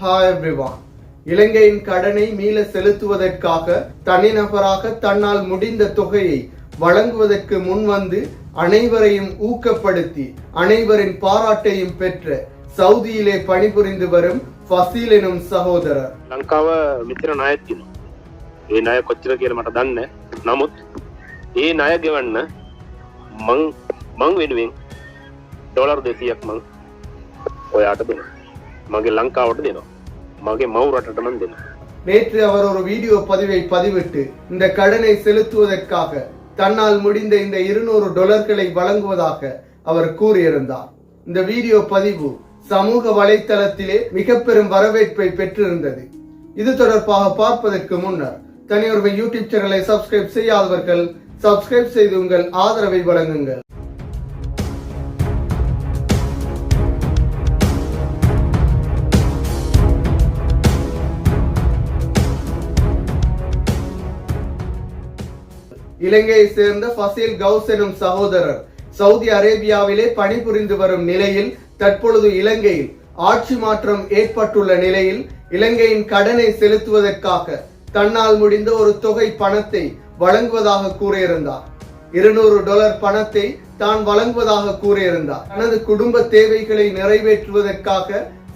Hi everyone இலங்கையின் கடனை மீள செலுத்துவதற்காக தனிநபராக தன்னால் முடிந்த தொகையை வழங்குவதற்கு முன்வந்து அனைவரையும் ஊக்கப்படுத்தி அனைவரின் பாராட்டையும் பெற்ற சவுதியிலே பணிபுரிந்து வரும் ஃபசீல் எனும் சகோதரர் ලංකාව මිතර ණයක් තියෙනවා. ඒ ණය කොච්චර කියලා මට දන්නේ නැහැ. නමුත් ඒ ණය ගෙවන්න මං මං වෙනුවෙන් ඩොලර් 200ක් මං ඔයාට දෙනවා. මගේ ලංකාවට දෙනවා. ಮಗೆ ಮೌರಾಟ நேற்று அவர் ஒரு வீடியோ பதிவை பதிவிட்டு இந்த கடனை செலுத்துவதற்காக தன்னால் முடிந்த இந்த இருநூறு டொலர்களை வழங்குவதாக அவர் கூறியிருந்தார். இந்த வீடியோ பதிவு சமூக வலைத்தளத்திலே மிக பெரும் வரவேற்பை பெற்றிருந்தது. இது தொடர்பாக பார்ப்பதற்கு முன்னர் தனியொருவை யூடியூப் சேனலை சப்ஸ்கிரைப் செய்யாதவர்கள் சப்ஸ்கிரைப் செய்து உங்கள் ஆதரவை வழங்குங்கள். இலங்கையை சேர்ந்த ஃபசீல் கவுஸ் எனும் சகோதரர் சவுதி அரேபியாவிலே பணிபுரிந்து வரும் நிலையில் தற்பொழுது இலங்கையில் ஆட்சி மாற்றம் ஏற்பட்டுள்ள நிலையில் இலங்கையின் கடனை செலுத்துவதற்காக தன்னால் முடிந்த ஒரு தொகை பணத்தை வழங்குவதாக கூறியிருந்தார். இருநூறு டாலர் பணத்தை தான் வழங்குவதாக கூறியிருந்தார். தனது குடும்ப தேவைகளை நிறைவேற்றுவதற்காக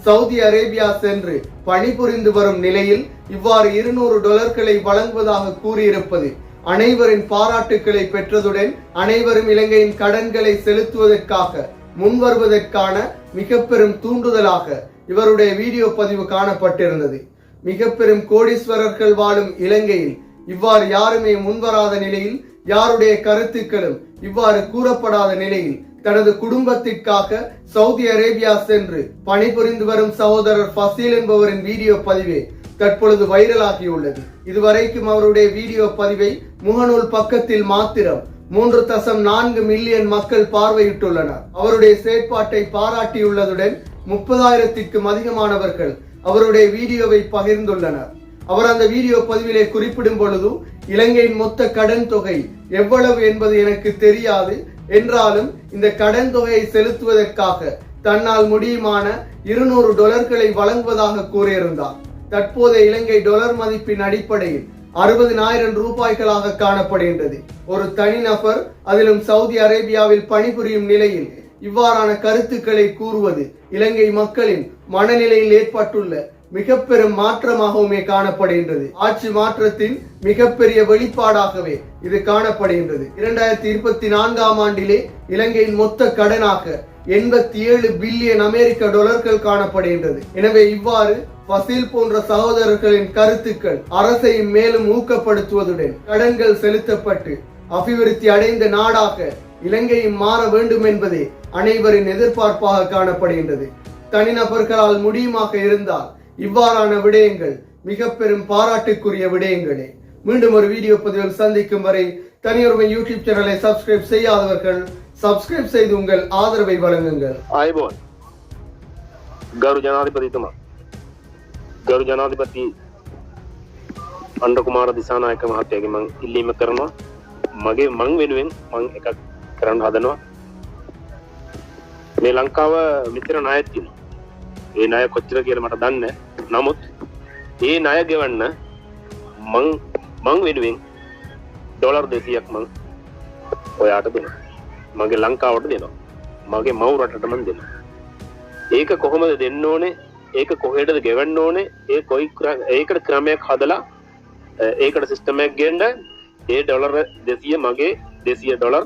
சவுதி அரேபியா சென்று பணிபுரிந்து வரும் நிலையில் இவ்வாறு இருநூறு டாலர்களை வழங்குவதாக கூறியிருப்பது அனைவரின் பாராட்டுக்களை பெற்றதுடன் அனைவரும் இலங்கையின் கடன்களை செலுத்துவதற்காக முன்வருவதற்கான மிக பெரும் தூண்டுதலாக இவருடைய வீடியோ பதிவு காணப்பட்டிருந்தது. மிக பெரும் கோடீஸ்வரர்கள் வாழும் இலங்கையில் இவ்வாறு யாருமே முன்வராத நிலையில் யாருடைய கருத்துக்களும் இவ்வாறு கூறப்படாத நிலையில் தனது குடும்பத்திற்காக சவுதி அரேபியா சென்று பணிபுரிந்து வரும் சகோதரர் ஃபசீல் என்பவரின் வீடியோ பதிவே தற்பொழுது வைரலாகியுள்ளது. இதுவரைக்கும் அவருடைய வீடியோ பதிவை முகநூல் பக்கத்தில் மாத்திரம் மூன்று தசம் நான்கு மில்லியன் மக்கள் பார்வையிட்டுள்ளனர். அவருடைய செயற்பாட்டை பாராட்டியுள்ளதுடன் முப்பதாயிரத்திற்கும் அதிகமானவர்கள் அவருடைய வீடியோவை பகிர்ந்துள்ளனர். அவர் அந்த வீடியோ பதிவிலே குறிப்பிடும் பொழுது இலங்கையின் மொத்த கடன் தொகை எவ்வளவு என்பது எனக்கு தெரியாது. என்றாலும் இந்த கடன் தொகையை செலுத்துவதற்காக தன்னால் முடியுமான இருநூறு டொலர்களை வழங்குவதாக கூறியிருந்தார். தற்போதைய இலங்கை டொலர் மதிப்பின் அடிப்படையில் அறுபதினாயிரம் ரூபாய்களாக காணப்படுகின்றது. ஒரு தனிநபர் அதிலும் சவுதி அரேபியாவில் பணிபுரியும் நிலையில் இவ்வாறான கருத்துக்களை கூறுவது இலங்கை மக்களின் மனநிலையில் ஏற்பட்டுள்ள மிக பெரும் மாற்றமாகவுமே காணப்படுகின்றது. ஆட்சி மாற்றத்தின் மிகப்பெரிய வெளிப்பாடாகவே இது காணப்படுகின்றது. இரண்டாயிரத்தி இருபத்தி நான்காம் ஆண்டிலே இலங்கையின் மொத்த கடனாக எண்பத்தி ஏழு பில்லியன் அமெரிக்க டொலர்கள் காணப்படுகின்றது. எனவே இவ்வாறு வசீல் போன்ற சகோதரர்களின் கருத்துக்கள் அரசை மேலும் ஊக்கப்படுத்துவதுடன் கடன்கள் செலுத்தப்பட்டு அபிவிருத்தி அடைந்த நாடாக இலங்கையும் மாற வேண்டும் என்பதே அனைவரின் எதிர்பார்ப்பாக காணப்படுகின்றது. தனிநபர்களால் முடியுமாக இருந்தால் இவ்வாறான விடயங்கள் மிக பெரும் பாராட்டுக்குரிய விடயங்களே. மீண்டும் ஒரு வீடியோ பதிவில் சந்திக்கும் வரை தனியொருவன் யூடியூப் சேனலை சப்ஸ்கிரைப் செய்யாதவர்கள் சப்ஸ்கிரைப் செய்து உங்கள் ஆதரவை வழங்குங்கள். ஆய்வோன் கரு ஜனாதிபதி ගරු ජනාධිපති අන්ඩ කුමාර දිසානායක මහත්තයගේ මං ඉල්ලීම කරනවා මගේ මං වෙනුවෙන් මං එකක් කරන්න හදනවා මේ ලංකාව මිතර ණයක් තියෙනවා ඒ ණය කොච්චර කියලා මට දන්නේ නැහැ. නමුත් ඒ ණය ගෙවන්න මං මං වෙනුවෙන් ඩොලර් 200ක් මං ඔයාට දෙනවා. මගේ ලංකාවට දෙනවා. මගේ මව් රටට මං දෙනවා. ඒක කොහොමද දෙන්න ඕනේ? ඒක කොහෙටද ගෙවන්න ඕනේ? ඒ කොයි ක්‍ර- ඒකට ක්‍රමයක් හදලා අ, ඒකට සිස්ටම් එකක් ගෙන්න ඒ ඩොලර් 200 මගේ 200 ඩොලර්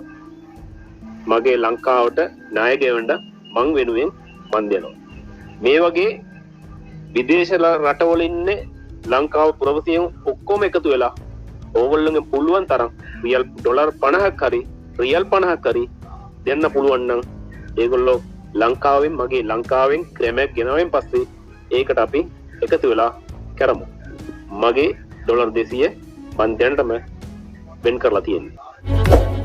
මගේ ලංකාවට ණය ගෙවන්න මං වෙනුවෙන් මං දෙනවා. මේ වගේ විදේශ ල- රටවල ඉන්නේ ලංකාව පුරවසියන් ඔක්කොම එකතු වෙලා ඕගොල්ලන්ගේ පුළුවන් තරම් රියල් ඩොලර් 50ක් හරි රියල් 50ක් හරි දෙන්න පුළුවන් නම් ඒගොල්ලෝ ලංකාවෙන් මගේ ලංකාවෙන් ක්‍රමයක් ගෙනාවෙන් පස්සේ ඒකට අපි එකතු වෙලා කරමු. මගේ ඩොලර් 200 මන් දැනටම වෙන් කරලා තියෙන්නේ.